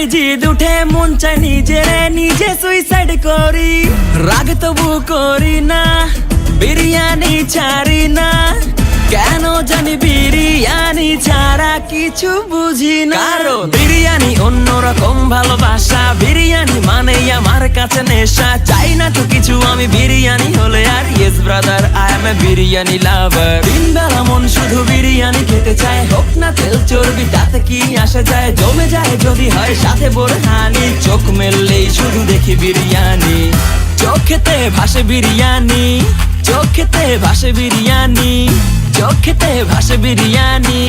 এতটাই জিদ উঠে মন চাই নিজে নিজে সুইসাইড করি। রাগ তবু করি না বিরিয়ানি ছাড়ি না। কেন জানি বিরিয়ানি ছাড়া কিছু বুঝি না। কারণ? বিরিয়ানি অন্যরকম ভালোবাসা বিরিয়ানি মানে আমার কাছে নেশা। আমি বিরিয়ানি হলে আর yes brother I am a biryani lover দিন বেলা মন শুধু বিরিয়ানি খেতে চায়। হোক না তেল চর্বি, তাতে কি আসে যায়? জমে যায় যদি হয় সাথে বোরহানি। চোখ মেললেই শুধু দেখি বিরিয়ানি। চোখেতে ভাসে বিরিয়ানি। চোখেতে ভাসে বিরিয়ানি। চোখেতে ভাসে বিরিয়ানি।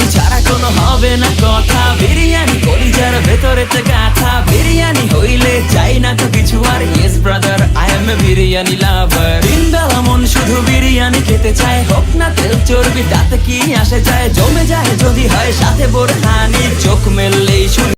বিরিয়ানি ছাড়া কোনো হবে না কথা। বিরিয়ানি কলিজার ভেতরেতে গাথা। বিরিয়ানি হইলে চাই না তো কিছু আর। Yes brother I am a biryani lover দিন মন শুধু বিরিয়ানি খেতে চায়। হোক না তেল চর্বি, তাতে কি আসে যায়? জমে যায় যদি হয় সাথে বোরহানি। চোখ মেললেই শুধু